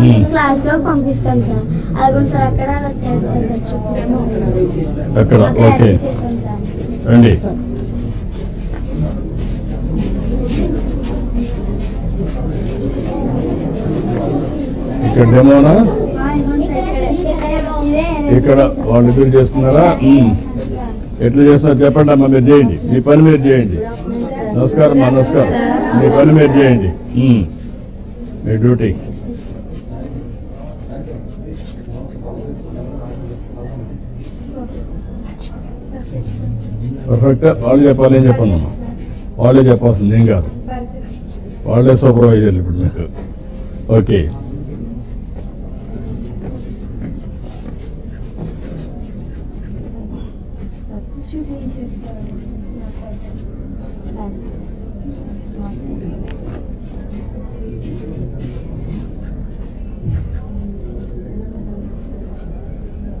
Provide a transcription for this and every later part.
మ్మ్. క్లాస్లో పంపిస్తాం సార్. అలాగే సార్ అక్కడ అలా చేస్తాం సార్ చూపిస్తాం అక్కడ ఓకే. రండి. ఇక్కడ డెమోనా ఇక్కడ. వాళ్ళు ఇద్దరు చేస్తున్నారా మ్మ్. ఎట్లా చేస్తున్నారు చెప్పండి అమ్మా మీరు చేయండి. మీ పని మీరు చేయండి. నమస్కారం అమ్మా నమస్కారం. మీ పని మీరు చేయండి. మ్మ్. మీ డ్యూటీ. పర్ఫెక్ట్ వాళ్ళు చెప్పాలి ఏం చెప్పండి అమ్మా వాళ్ళే చెప్పాల్సింది ఏం కాదు వాళ్ళే సూపర్వైజర్ ఇప్పుడు మీకు ఓకే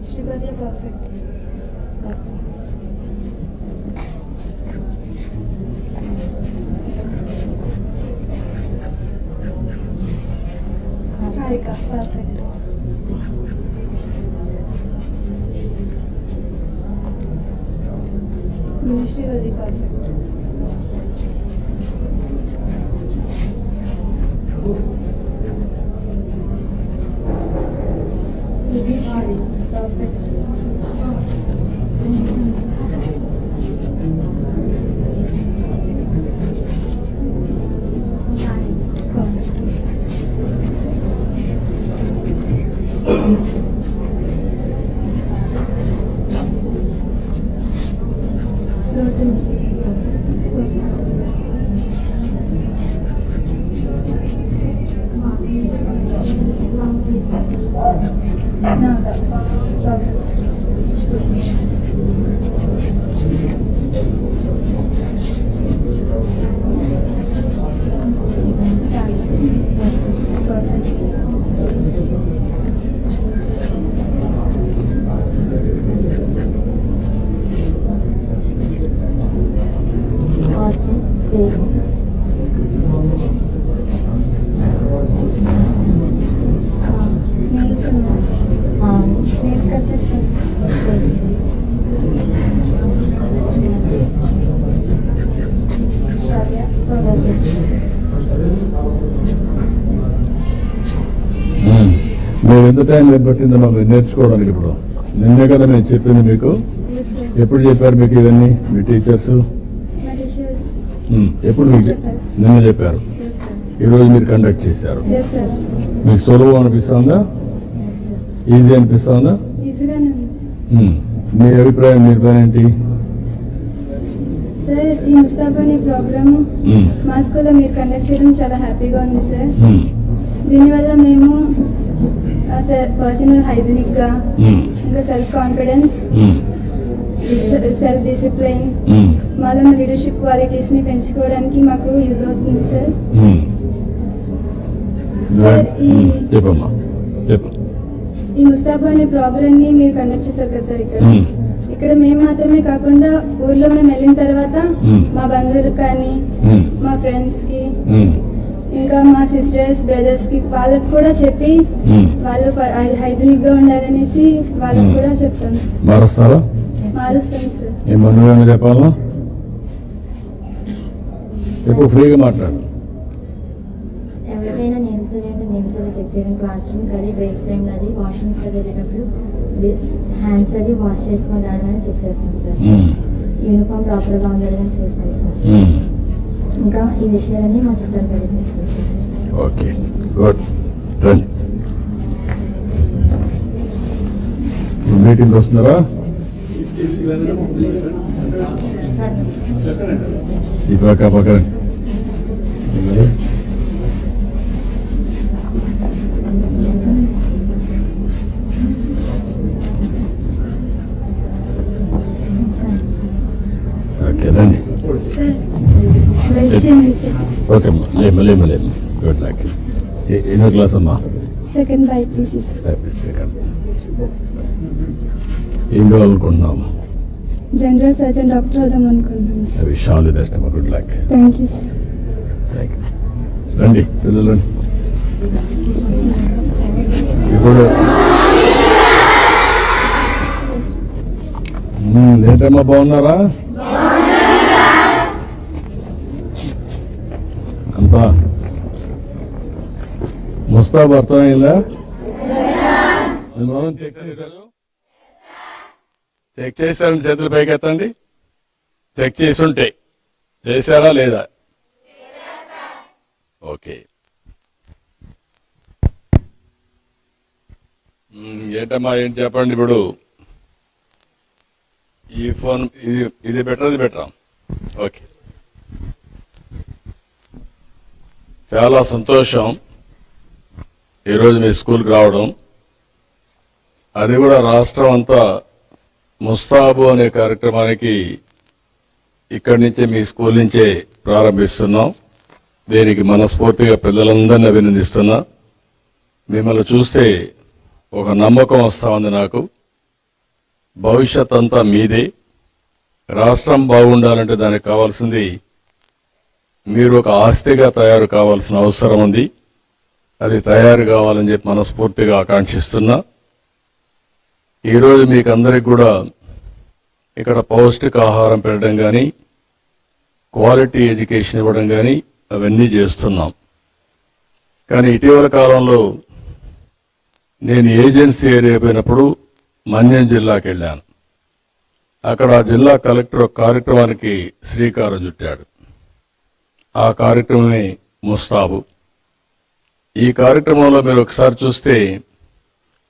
శ్రీపతి పర్ఫెక్ట్ హారిక ఎంత టైం పట్టిందమ్మా మీరు నేర్చుకోవడానికి ఇప్పుడు? నిన్నే కదా నేను చెప్పింది మీకు. ఎప్పుడు చెప్పారు మీకు ఇవన్నీ మీ టీచర్స్? ఎప్పుడు మీకు నిన్న చెప్పారు. ఈరోజు మీరు కండక్ట్ చేశారు. మీకు సులువు అనిపిస్తుందా? ఈజీ అనిపిస్తుందా. మీ అభిప్రాయం మీ అభిప్రాయం ఏంటి? సార్ ఈ ముస్తాబ్ అనే ప్రోగ్రామ్ మ్మ్. మా స్కూల్లో మీరు కండక్ట్ చేయడం చాలా హ్యాపీగా ఉంది సార్. దీనివల్ల మేము పర్సనల్ హైజీనిక్గా మ్మ్. ఇంకా సెల్ఫ్ కాన్ఫిడెన్స్. Self discipline. మాలో లీడర్షిప్ క్వాలిటీస్ని పెంచుకోవడానికి మాకు యూజ్ అవుతుంది సార్. సార్, ఈ- చెప్పు ఈ ముస్తాబా అనే ప్రోగ్రామ్ని మీరు కండక్ట్ చేశారు కదా సార్ ఇక్కడ మ్మ్. ఇక్కడ మేము మాత్రమే కాకుండా ఊర్లో మేము వెళ్ళిన తర్వాత. మా బంధువులకు కానీ. మా ఫ్రెండ్స్కి మ్మ్. ఇంకా మా సిస్టర్స్ బ్రదర్స్కి వాళ్ళకి కూడా చెప్పి. వాళ్ళు హైజీనిక్గా ఉండాలనేసి వాళ్ళకి. కూడా చెప్తాం సార్ మారుస్తారా మారుస్తాం సార్ నువ్వేమో చెప్పాలా ఎక్కువ ఫ్రీగా మాట్లాడు ఎవరికైనా నేమ్స్ అంటే నేమ్స్ అవి చెక్ చేయడం క్లాస్ రూమ్ కానీ బ్రేక్ టైం అది వెళ్ళేటప్పుడు హ్యాండ్స్ అవి వాష్ చేసుకొని రావడానికి చెక్ చేస్తాం సార్ మ్మ్. యూనిఫామ్ ప్రాపర్గా ఉండాలని చూస్తాం సార్. ఇంకా ఈ విషయాలన్నీ మా చుట్టాలు తెలియజేస్తాం ఓకే గుడ్ రండి మీటింగ్ వస్తున్నారా ఈ పక్క పక్క రండి. ఓకే రండి సార్ బ్లెస్ చేయండి సార్ ఓకే అమ్మా లేమ్మా లేమ్మా లేమ్మా గుడ్ లక్ ఎన్నో క్లాస్ అమ్మా సెకండ్ బై పీసీ సార్ ఏం కావాలనుకుంటున్నాము జనరల్ సర్జన్ డాక్టర్ అవుదాం అనుకుంటున్నాను విష్ ఆల్ ది బెస్ట్ అమ్మా good luck thank you sir thank you రండి పిల్లలు ఇప్పుడు ఏంటమ్మా బాగున్నారా? అంతా ముస్తాబ్ అర్థమైందా చెక్ చేశారు చెక్ చేశారని చేతులు పైకెత్తండి. చెక్ చేసి ఉంటే చేశారా లేదా? ఓకే ఏంటమ్మా ఏంటి చెప్పండి ఇప్పుడు? ఈ ఫోన్ ఇది ఇది బెటర్ ఇది బెటరా? ఓకే చాలా సంతోషం. ఈరోజు మీ స్కూల్కి రావడం అది కూడా రాష్ట్రం అంతా ముస్తాబు అనే కార్యక్రమానికి ఇక్కడి నుంచే మీ స్కూల్ నుంచే ప్రారంభిస్తున్నాం. దీనికి మనస్ఫూర్తిగా పిల్లలందరినీ అభినందిస్తున్నా. మిమ్మల్ని చూస్తే ఒక నమ్మకం వస్తా ఉంది నాకు. భవిష్యత్ అంతా మీదే. రాష్ట్రం బాగుండాలంటే దానికి కావాల్సింది మీరు ఒక ఆస్తిగా తయారు కావాల్సిన అవసరం ఉంది. అది తయారు కావాలని చెప్పి మనస్ఫూర్తిగా ఆకాంక్షిస్తున్నా. ఈరోజు మీకు అందరికి కూడా ఇక్కడ పౌష్టికాహారం పెట్టడం కానీ క్వాలిటీ ఎడ్యుకేషన్ ఇవ్వడం కానీ అవన్నీ చేస్తున్నాం. కానీ ఇటీవల కాలంలో నేను ఏజెన్సీ ఏరియా పోయినప్పుడు మన్యం జిల్లాకి వెళ్ళాను. అక్కడ ఆ జిల్లా కలెక్టర్ కార్యక్రమానికి శ్రీకారం చుట్టాడు. ఆ కార్యక్రమమే ముస్తాబు. ఈ కార్యక్రమంలో మీరు ఒకసారి చూస్తే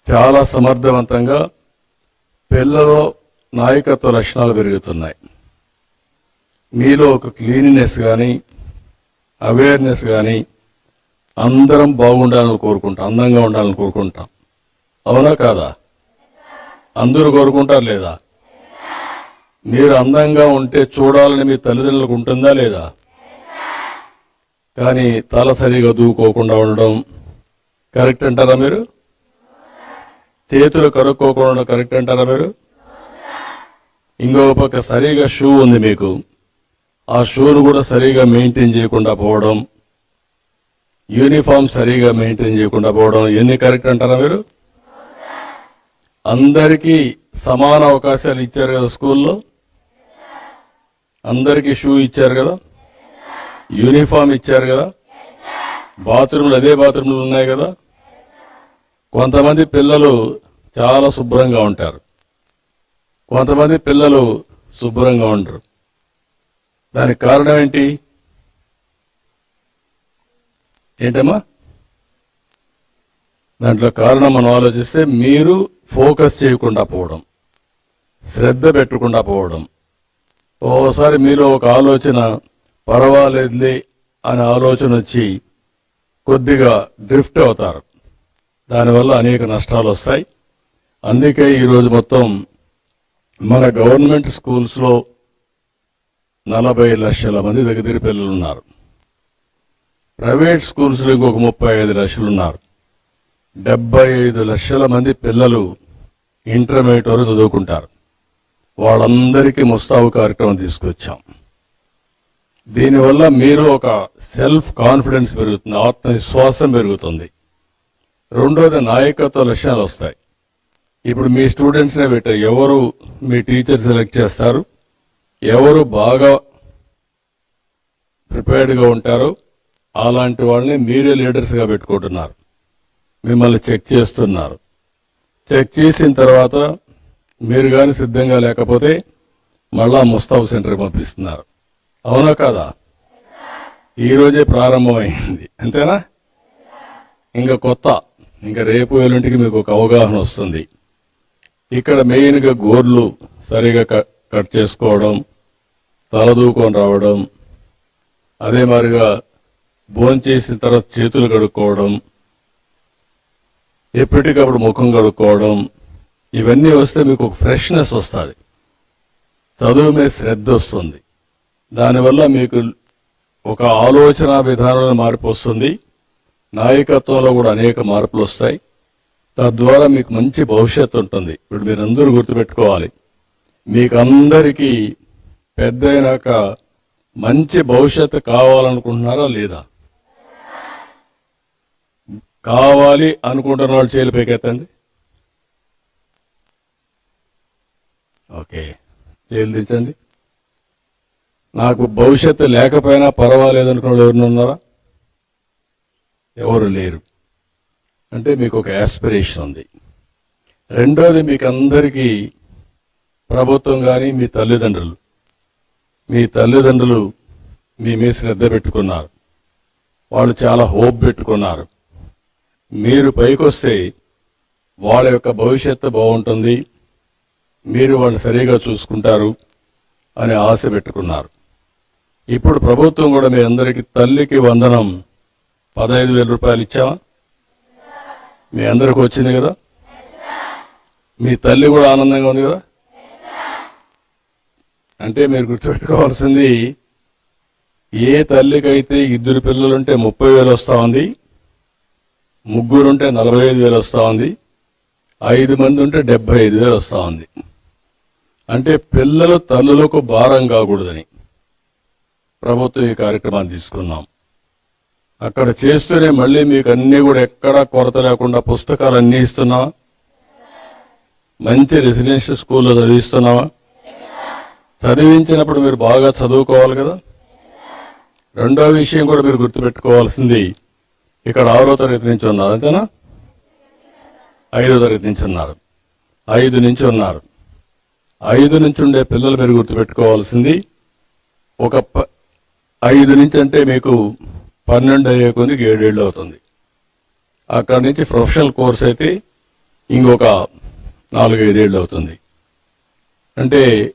చాలా సమర్థవంతంగా పిల్లలో నాయకత్వ లక్షణాలు పెరుగుతున్నాయి. మీలో ఒక క్లీనినెస్ కానీ అవేర్నెస్ కానీ అందరం బాగుండాలని కోరుకుంటాం అందంగా ఉండాలని కోరుకుంటాం. అవునా కాదా? అందరూ కోరుకుంటారు లేదా? మీరు అందంగా ఉంటే చూడాలని మీ తల్లిదండ్రులకు ఉంటుందా లేదా? కానీ తల సరిగా దూకోకుండా ఉండడం కరెక్ట్ అంటారా మీరు? చేతులు కనుక్కోకుండా ఉండడం కరెక్ట్ అంటారా మీరు? ఇంకో పక్క సరిగా షూ ఉంది మీకు. ఆ షూను కూడా సరిగా మెయింటైన్ చేయకుండా పోవడం యూనిఫామ్ సరిగా మెయింటైన్ చేయకుండా పోవడం ఎన్ని కరెక్ట్ అంటారా మీరు? అందరికీ సమాన అవకాశాలు ఇచ్చారు కదా స్కూల్లో? అందరికీ షూ ఇచ్చారు కదా? యూనిఫామ్ ఇచ్చారు కదా? బాత్రూమ్లు అదే బాత్రూమ్లు ఉన్నాయి కదా? కొంతమంది పిల్లలు చాలా శుభ్రంగా ఉంటారు. కొంతమంది పిల్లలు శుభ్రంగా ఉండరు. దానికి కారణం ఏంటి? ఏంటమ్మా? దాంట్లో కారణం మనం ఆలోచిస్తే మీరు ఫోకస్ చేయకుండా పోవడం. శ్రద్ధ పెట్టకుండా పోవడం. ఓసారి మీలో ఒక ఆలోచన పర్వాలేదులే అనే ఆలోచన వచ్చి కొద్దిగా డ్రిఫ్ట్ అవుతారు. దానివల్ల అనేక నష్టాలు వస్తాయి. అందుకే ఈరోజు మొత్తం మన గవర్నమెంట్ స్కూల్స్లో నలభై లక్షల మంది దగ్గర పిల్లలు ఉన్నారు ప్రైవేట్ స్కూల్స్లో ఇంకొక ముప్పై ఐదు లక్షలు ఉన్నారు డెబ్బై ఐదు లక్షల మంది పిల్లలు ఇంటర్మీడియట్ వరకు చదువుకుంటారు. వాళ్ళందరికీ ముస్తాబు కార్యక్రమం తీసుకొచ్చాం. దీనివల్ల మీరు ఒక సెల్ఫ్ కాన్ఫిడెన్స్ పెరుగుతుంది ఆత్మవిశ్వాసం పెరుగుతుంది. రెండోది నాయకత్వ లక్షణాలు వస్తాయి. ఇప్పుడు మీ స్టూడెంట్స్నే పెట్టారు. ఎవరు మీ టీచర్ సెలెక్ట్ చేస్తారు? ఎవరు బాగా ప్రిపేర్డ్గా ఉంటారో అలాంటి వాళ్ళని మీరే లీడర్స్గా పెట్టుకుంటున్నారు. మిమ్మల్ని చెక్ చేస్తున్నారు. చెక్ చేసిన తర్వాత మీరు కానీ సిద్ధంగా లేకపోతే మళ్ళా ముస్తాబు సెంటర్కి పంపిస్తున్నారు. అవునా కాదా? ఈరోజే ప్రారంభమైంది. అంతేనా? ఇంకా కొత్త ఇంకా రేపు ఎల్లుంటికి మీకు ఒక అవగాహన వస్తుంది. ఇక్కడ మెయిన్గా గోర్లు సరిగా కట్ చేసుకోవడం తలదూకొని రావడం అదే మాదిరిగా భోంచేసిన తర్వాత చేతులు కడుక్కోవడం ఎప్పటికప్పుడు ముఖం కడుక్కోవడం ఇవన్నీ వస్తే మీకు ఒక ఫ్రెష్నెస్ వస్తుంది. చదువు మీద శ్రద్ధ వస్తుంది. దానివల్ల మీకు ఒక ఆలోచన విధానంలో మార్పు వస్తుంది. నాయకత్వంలో కూడా అనేక మార్పులు వస్తాయి. తద్వారా మీకు మంచి భవిష్యత్తు ఉంటుంది. ఇప్పుడు మీరందరూ గుర్తుపెట్టుకోవాలి. మీకు అందరికీ పెద్దయినాక మంచి భవిష్యత్తు కావాలనుకుంటున్నారా లేదా? కావాలి అనుకుంటున్న వాళ్ళు చేలు పైకెత్తండి. ఓకే. చేలు దించండి. నాకు భవిష్యత్తు లేకపోయినా పర్వాలేదు అనుకున్న వాళ్ళు ఎవరు ఉన్నారా? ఎవరు లేరు. అంటే మీకు ఒక యాస్పిరేషన్ ఉంది. రెండోది మీకు అందరికీ ప్రభుత్వం కానీ మీ తల్లిదండ్రులు మీ తల్లిదండ్రులు మీ మీద శ్రద్ధ పెట్టుకున్నారు. వాళ్ళు చాలా హోప్ పెట్టుకున్నారు. మీరు పైకొస్తే వాళ్ళ యొక్క భవిష్యత్తు బాగుంటుంది. మీరు వాళ్ళు సరిగా చూసుకుంటారు అనే ఆశ పెట్టుకున్నారు. ఇప్పుడు ప్రభుత్వం కూడా మీ అందరికీ తల్లికి వందనం పదహైదు వేల రూపాయలు ఇచ్చామా మీ అందరికి వచ్చింది కదా? మీ తల్లి కూడా ఆనందంగా ఉంది కదా? అంటే మీరు గుర్తుపెట్టుకోవాల్సింది ఏ తల్లికైతే ఇద్దరు పిల్లలుంటే ముప్పై వేలు వస్తూ ఉంది ముగ్గురుంటే నలభై ఐదు వేలు వస్తూ ఉంది ఐదు మంది ఉంటే డెబ్బై ఐదు వేలు వస్తూ ఉంది. అంటే పిల్లలు తల్లులకు భారం కాకూడదని. ప్రభుత్వం ఈ కార్యక్రమాన్ని తీసుకున్నాం. అక్కడ చేస్తూనే మళ్ళీ మీకు అన్నీ కూడా ఎక్కడా కొరత లేకుండా పుస్తకాలు అన్ని ఇస్తున్నావా? మంచి రెసిడెన్షియల్ స్కూల్లో చదివిస్తున్నావా? చదివించినప్పుడు మీరు బాగా చదువుకోవాలి కదా? రెండో విషయం కూడా మీరు గుర్తుపెట్టుకోవాల్సింది ఇక్కడ ఆరో తరగతి నుంచి ఉన్నారు అంతేనా? ఐదో తరగతి నుంచి ఉన్నారు. ఐదు నుంచి ఉన్నారు. ఐదు నుంచి ఉండే పిల్లలు మీరు గుర్తుపెట్టుకోవాల్సింది ఒక ప- ఐదు నుంచి అంటే మీకు పన్నెండు అయ్యే కొద్దికి ఏడేళ్ళు అవుతుంది. అక్కడి నుంచి ప్రొఫెషనల్ కోర్స్ అయితే ఇంకొక నాలుగైదేళ్ళు అవుతుంది. అంటే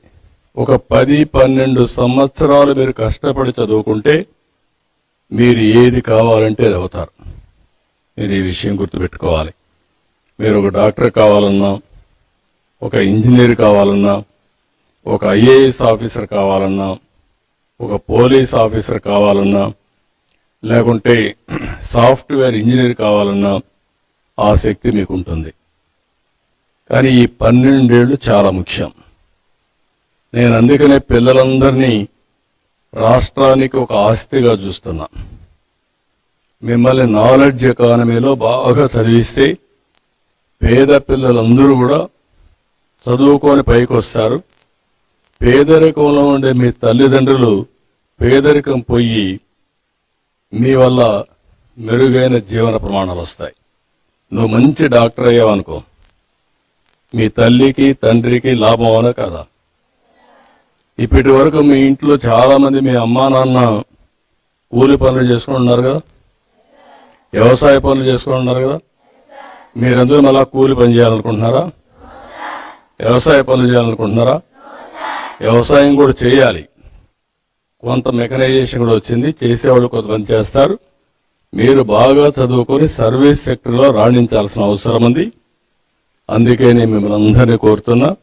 ఒక పది పన్నెండు సంవత్సరాలు మీరు కష్టపడి చదువుకుంటే మీరు ఏది కావాలంటే అది అవుతారు. మీరు ఈ విషయం గుర్తుపెట్టుకోవాలి. మీరు ఒక డాక్టర్ కావాలన్నా ఒక ఇంజనీర్ కావాలన్నా ఒక ఐఏఎస్ ఆఫీసర్ కావాలన్నా ఒక పోలీస్ ఆఫీసర్ కావాలన్నా లేకుంటే సాఫ్ట్వేర్ ఇంజనీర్ కావాలన్నా ఆ శక్తి మీకు ఉంటుంది కానీ ఈ పన్నెండేళ్ళు చాలా ముఖ్యం. నేను అందుకనే పిల్లలందరినీ రాష్ట్రానికి ఒక ఆస్తిగా చూస్తున్నా. మిమ్మల్ని నాలెడ్జ్ ఎకానమీలో బాగా చదివిస్తే పేద పిల్లలందరూ కూడా చదువుకొని పైకి వస్తారు పేదరికంలో ఉండే మీ తల్లిదండ్రులు పేదరికం పోయి మీ వల్ల మెరుగైన జీవన ప్రమాణాలు వస్తాయి. నువ్వు మంచి డాక్టర్ అయ్యావనుకో మీ తల్లికి తండ్రికి లాభం అవునా కదా? ఇప్పటి వరకు మీ ఇంట్లో చాలా మంది మీ అమ్మా నాన్న కూలి పనులు చేసుకుని ఉన్నారు కదా? వ్యవసాయ పనులు చేసుకుని ఉన్నారు కదా? మీరందరూ మళ్ళా కూలి పని చేయాలనుకుంటున్నారా? వ్యవసాయ పనులు చేయాలనుకుంటున్నారా? వ్యవసాయం కూడా చేయాలి. కొంత మెకనైజేషన్ కూడా వచ్చింది. చేసేవాళ్ళు కొంతమంది చేస్తారు. మీరు బాగా చదువుకొని సర్వీస్ సెక్టర్లో రాణించాల్సిన అవసరం ఉంది. అందుకే నేను మిమ్మల్ని అందరినీ కోరుతున్నా.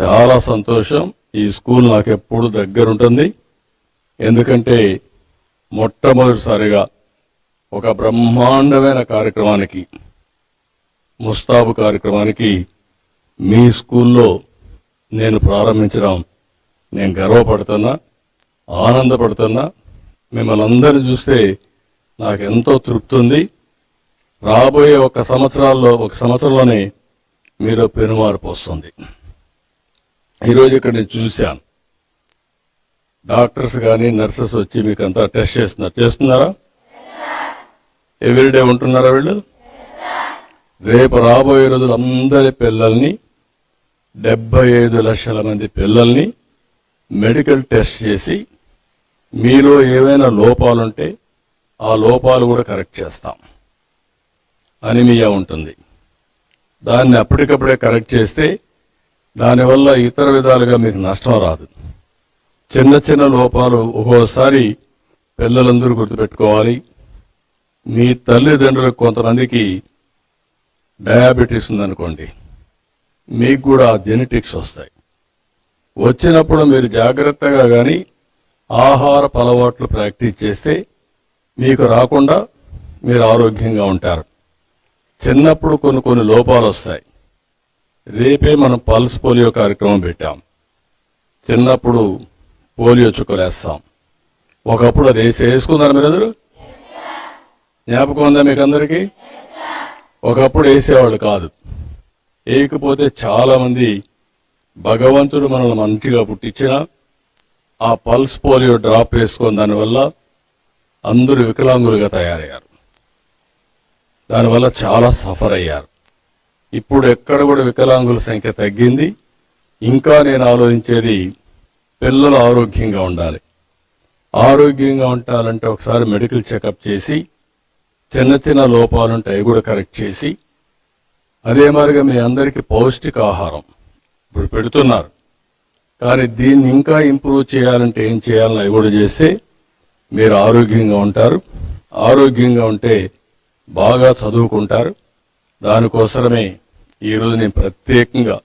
చాలా సంతోషం. ఈ స్కూల్ నాకు ఎప్పుడు దగ్గర ఉంటుంది. ఎందుకంటే మొట్టమొదటిసారిగా ఒక బ్రహ్మాండమైన కార్యక్రమానికి ముస్తాబు కార్యక్రమానికి మీ స్కూల్లో నేను ప్రారంభించడం నేను గర్వపడుతున్నా ఆనందపడుతున్నా. మిమ్మల్ని అందరిని చూస్తే నాకు ఎంతో తృప్తి ఉంది. రాబోయే ఒక సంవత్సరాల్లో ఒక సంవత్సరంలోనే మీరు పెనుమార్పు వస్తుంది. ఈరోజు ఇక్కడ నేను చూశాను. డాక్టర్స్ కానీ నర్సెస్ వచ్చి మీకు అంతా టెస్ట్ చేస్తున్నారు. చేస్తున్నారా? ఎవ్రీడే ఉంటున్నారా వీళ్ళు? రేపు రాబోయే రోజులు అందరి పిల్లల్ని డెబ్బై ఐదు లక్షల మంది పిల్లల్ని మెడికల్ టెస్ట్ చేసి మీలో ఏవైనా లోపాలుంటే ఆ లోపాలు కూడా కరెక్ట్ చేస్తాం. అనిమియా ఉంటుంది. దాన్ని అప్పటికప్పుడే కరెక్ట్ చేస్తే దానివల్ల ఇతర విధాలుగా మీకు నష్టం రాదు. చిన్న చిన్న లోపాలు ఒక్కోసారి పిల్లలందరూ గుర్తుపెట్టుకోవాలి. మీ తల్లిదండ్రులకు కొంతమందికి డయాబెటీస్ ఉందనుకోండి మీకు కూడా జెనెటిక్స్ వస్తాయి. వచ్చినప్పుడు మీరు జాగ్రత్తగా కానీ ఆహార అలవాట్లు ప్రాక్టీస్ చేస్తే మీకు రాకుండా మీరు ఆరోగ్యంగా ఉంటారు. చిన్నప్పుడు కొన్ని కొన్ని లోపాలు వస్తాయి. రేపే మనం పల్స్ పోలియో కార్యక్రమం పెట్టాం. చిన్నప్పుడు పోలియో చుక్కలేస్తాం. ఒకప్పుడు అది వేసి వేసుకున్నారు మీరు అందరూ? జ్ఞాపకం ఉందా మీకు అందరికీ? ఒకప్పుడు వేసేవాళ్ళు కాదు. వేయకపోతే చాలామంది భగవంతుడు మనల్ని మంచిగా పుట్టించిన ఆ పల్స్ పోలియో డ్రాప్ వేసుకొని దానివల్ల అందరూ వికలాంగులుగా తయారయ్యారు. దానివల్ల చాలా సఫర్ అయ్యారు. ఇప్పుడు ఎక్కడ కూడా వికలాంగుల సంఖ్య తగ్గింది. ఇంకా నేను ఆలోచించేది పిల్లలు ఆరోగ్యంగా ఉండాలి. ఆరోగ్యంగా ఉండాలంటే ఒకసారి మెడికల్ చెకప్ చేసి చిన్న చిన్న లోపాలుంటే అవి కూడా కరెక్ట్ చేసి అదే మరిగా మీ అందరికీ పౌష్టికాహారం. ఇప్పుడు పెడుతున్నారు. కానీ దీన్ని ఇంకా ఇంప్రూవ్ చేయాలంటే ఏం చేయాలని అవి కూడా చేస్తే మీరు ఆరోగ్యంగా ఉంటారు. ఆరోగ్యంగా ఉంటే బాగా చదువుకుంటారు. దానికోసమే ఈరోజు నేను ప్రత్యేకంగా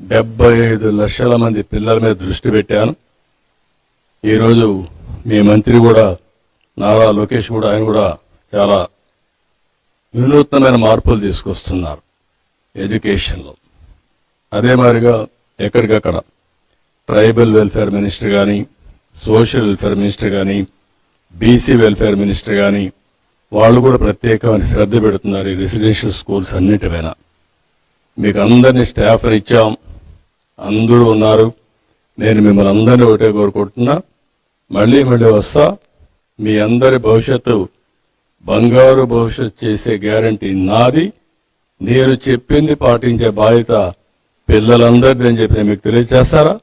డెబ్బై ఐదు లక్షల మంది పిల్లల మీద దృష్టి పెట్టాను. ఈరోజు మీ మంత్రి కూడా నారా లోకేష్ కూడా ఆయన కూడా చాలా వినూత్నమైన మార్పులు తీసుకొస్తున్నారు ఎడ్యుకేషన్లో. అదే మాదిరిగా ఎక్కడికక్కడ ట్రైబల్ వెల్ఫేర్ మినిస్టర్ కానీ సోషల్ వెల్ఫేర్ మినిస్టర్ కానీ బీసీ వెల్ఫేర్ మినిస్టర్ కానీ వాళ్ళు కూడా ప్రత్యేకమైన శ్రద్ధ పెడుతున్నారు ఈ రెసిడెన్షియల్ స్కూల్స్ అన్నిటిపైన. మీకు అందరినీ స్టాఫ్ని ఇచ్చాం. అందరూ ఉన్నారు. నేను మిమ్మల్ని అందరినీ ఒకటే కోరుకుంటున్నా. మళ్ళీ మళ్ళీ వస్తా. మీ అందరి భవిష్యత్తు బంగారు భవిష్యత్తు చేసే గ్యారంటీ నాది. నేను చెప్పింది పాటించే బాధ్యత పిల్లలందరిది అని చెప్పి మీకు తెలియజేస్తారా?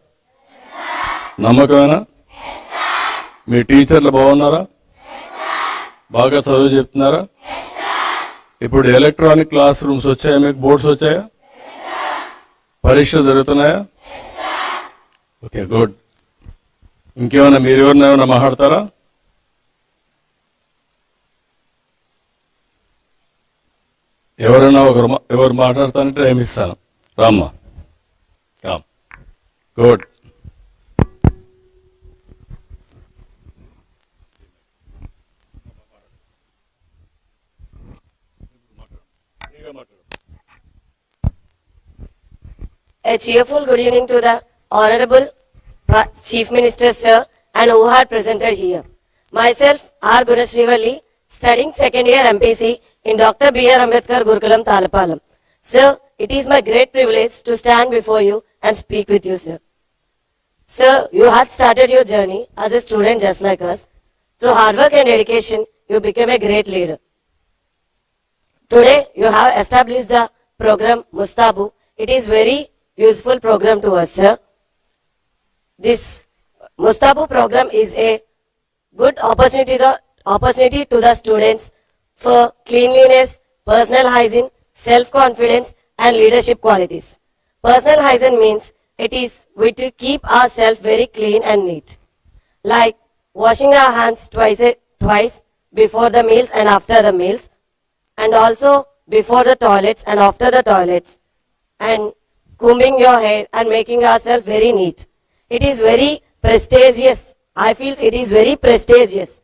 నమ్మకమేనా? మీ టీచర్లు బాగున్నారా? బాగా చదువు చెప్తున్నారా? ఇప్పుడు ఎలక్ట్రానిక్ క్లాస్ రూమ్స్ వచ్చాయా? మీకు బోర్డ్స్ వచ్చాయా? పరీక్షలు జరుగుతున్నాయా? Okay good. ఇంకేమైనా మీరు ఎవరిని ఏమైనా మాట్లాడతారా? ఎవరైనా ఒకరు మా- ఎవరు మాట్లాడతానంటే టైం ఇస్తాను. రామ్మా. Good A cheerful good evening to the Honorable Chief Minister, sir, and who are presented here. Myself, R. Gunasrivalli, studying second year MPC in Dr. B.R. Ambedkar Gurukulam, Talapalam. Sir, it is my great privilege to stand before you and speak with you, sir. Sir, you had started your journey as a student just like us. Through hard work and dedication, you became a great leader. Today, you have established the program Mustabu. It is very useful program to us, sir. This Mustabu program is a good opportunity to, opportunity to the students for cleanliness, personal hygiene, self-confidence and leadership qualities. Personal hygiene means it is we to keep ourselves very clean and neat. Like washing our hands twice, twice before the meals and after the meals and also before the toilets and after the toilets and combing your hair and making ourselves very neat. It is very prestigious. I feel it is very prestigious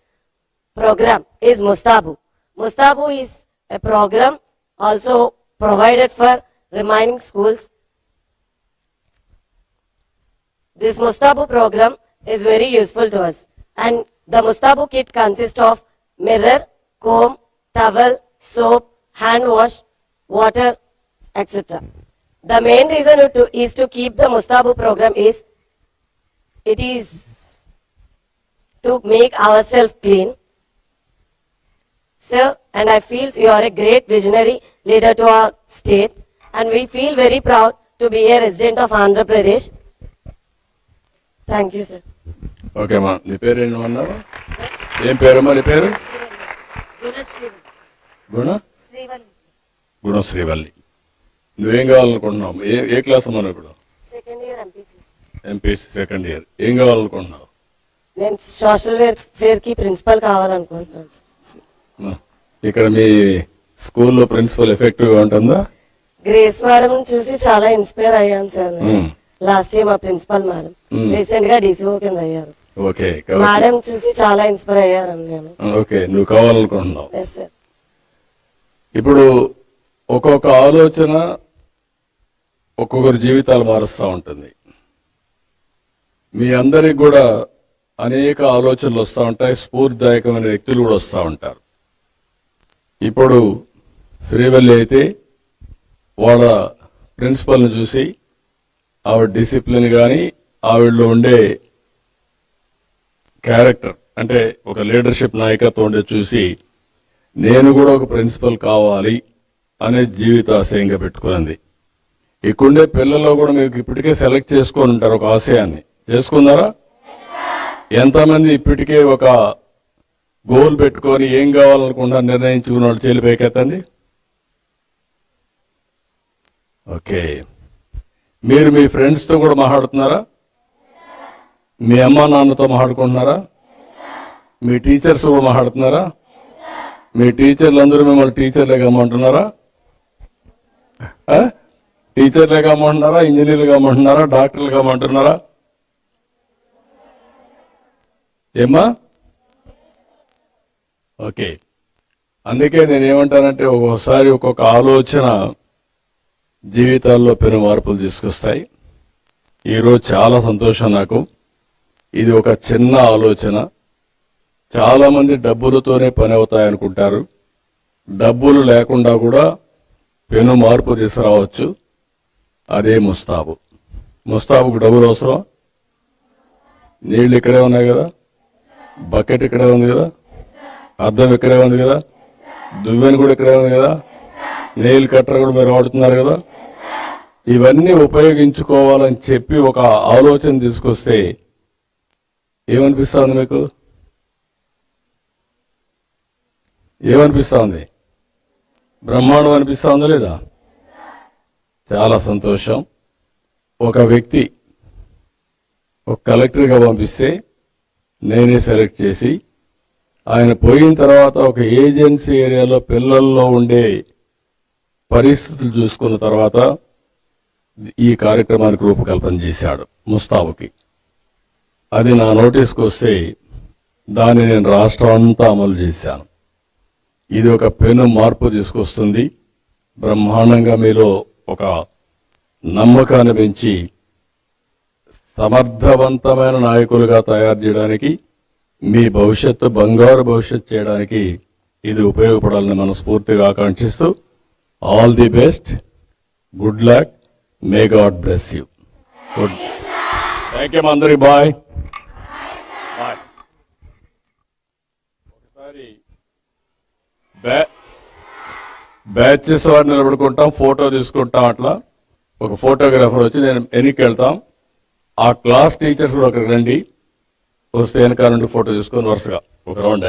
program is Mustabu. Mustabu is a program also provided for remaining schools. This Mustabu program is very useful to us and the Mustabu kit consists of mirror, comb, towel, soap, hand wash, water, etc. The main reason to, is to keep the Mustabu program is it is to make ourselves clean. Sir, and I feel you are a great visionary leader to our state and we feel very proud to be a resident of Andhra Pradesh. Thank you, sir. Okay అమ్మా నీ పేరు ఏమన్నావు ఏం పేరమ్మా నీ పేరు? గుణ? గుణ శ్రీవల్లి. నువ్వేం కావాలనుకుంటున్నావు? ఏ ఏ class అమ్మా ఇప్పుడు? Year MPC. MPC second year ఏం కావాలనుకుంటున్నావు? నేను సోషల్ ఫేర్కి ప్రిన్సిపల్ కావాలనుకుంటున్నాను సార్. ఇక్కడ మీ స్కూల్లో ప్రిన్సిపల్ ఎఫెక్టివ్ ఉంటుందా? గ్రేస్ మేడం చూసి చాలా ఇన్స్పైర్ అయ్యాను సార్. లాస్ట్ ఇయర్ మా ప్రిన్సిపల్ మేడం. రీసెంట్గా డిసిఓ కింద అయ్యారు. మేడం చూసి చాలా ఇన్స్పైర్ అయ్యాను నేను. ఓకే నువ్వు కావాలనుకుంటున్నావు. ఎస్ సార్ ఇప్పుడు ఒక్కొక్క ఆలోచన ఒక్కొక్కరి జీవితాలు మారుస్తూ ఉంటుంది. మీ అందరికి కూడా అనేక ఆలోచనలు వస్తూ ఉంటాయి స్ఫూర్తిదాయకమైన వ్యక్తులు కూడా వస్తూ ఉంటారు. ఇప్పుడు శ్రీవల్లి అయితే వాళ్ళ ప్రిన్సిపల్ని చూసి ఆవిడ డిసిప్లిన్ కానీ ఆవిడలో ఉండే క్యారెక్టర్ అంటే ఒక లీడర్షిప్ నాయకత్వం ఉండే చూసి నేను కూడా ఒక ప్రిన్సిపల్ కావాలి అనే జీవితాశయంగా పెట్టుకున్నది ఇక్కడుండే పిల్లల్లో కూడా మీకు ఇప్పటికే సెలెక్ట్ చేసుకొని ఉంటారు ఒక ఆశయాన్ని. చేసుకున్నారా? ఎంతమంది ఇప్పటికే ఒక గోల్ పెట్టుకొని ఏం కావాలనుకున్నా నిర్ణయించుకున్న వాళ్ళు చేలి కదండి ఓకే. మీరు మీ ఫ్రెండ్స్తో కూడా మాట్లాడుతున్నారా? మీ అమ్మా నాన్నతో మాట్లాడుకుంటున్నారా? మీ టీచర్స్ కూడా మాట్లాడుతున్నారా? మీ టీచర్లు అందరూ మిమ్మల్ని టీచర్లే కమ్మంటున్నారా టీచర్లే కమ్మంటున్నారా ఇంజనీర్లు కమ్మంటున్నారా డాక్టర్లు కమ్మంటున్నారా ఏమ్మా? ఓకే. అందుకే నేను ఏమంటానంటే ఒక్కోసారి ఒక్కొక్క ఆలోచన జీవితాల్లో పెను మార్పులు తీసుకొస్తాయి. ఈరోజు చాలా సంతోషం నాకు. ఇది ఒక చిన్న ఆలోచన. చాలామంది డబ్బులతోనే పని అవుతాయనుకుంటారు. డబ్బులు లేకుండా కూడా పెను మార్పు తీసుకురావచ్చు. అదే ముస్తాబు. ముస్తాబుకు డబ్బులు అవసరం? నీళ్ళు ఇక్కడే ఉన్నాయి కదా? బకెట్ ఇక్కడే ఉంది కదా? అద్దం ఇక్కడే ఉంది కదా? దువ్వెన కూడా ఇక్కడే ఉంది కదా? నెయిల్ కట్టర్ కూడా మీరు వాడుతున్నారు కదా? ఇవన్నీ ఉపయోగించుకోవాలని చెప్పి ఒక ఆలోచన తీసుకొస్తే ఏమనిపిస్తుంది మీకు? ఏమనిపిస్తుంది? బ్రహ్మాండం అనిపిస్తుందా లేదా? చాలా సంతోషం. ఒక వ్యక్తి ఒక కలెక్టర్గా పంపిస్తే నేనే సెలెక్ట్ చేసి ఆయన పోయిన తర్వాత ఒక ఏజెన్సీ ఏరియాలో పిల్లల్లో ఉండే పరిస్థితులు చూసుకున్న తర్వాత ఈ కార్యక్రమానికి రూపకల్పన చేశాడు ముస్తాబుకి అది నా నోటీస్కి వస్తే దాన్ని నేను రాష్ట్రం అంతా అమలు చేశాను. ఇది ఒక పెను మార్పు తీసుకొస్తుంది. బ్రహ్మాండంగా మీలో ఒక నమ్మకాన్ని పెంచి సమర్థవంతమైన నాయకులుగా తయారు చేయడానికి మీ భవిష్యత్తు బంగారు భవిష్యత్తు చేయడానికి ఇది ఉపయోగపడాలని మనస్ఫూర్తిగా ఆకాంక్షిస్తూ all the best good luck may God bless you good thank you అందరికి బాయ్ బాయ్ ఒకసారి బ్యా బ్యాచెస్ వారు నిలబడుకుంటాం ఫోటో తీసుకుంటాం అట్లా. ఒక ఫోటోగ్రాఫర్ వచ్చి నేను వెనక్కి వెళ్తాం ఆ క్లాస్ టీచర్స్ కూడా అక్కడికి రండి. వస్తే వెనకాల నుండి ఫోటో తీసుకొని వరుసగా. ఒక రౌండ్.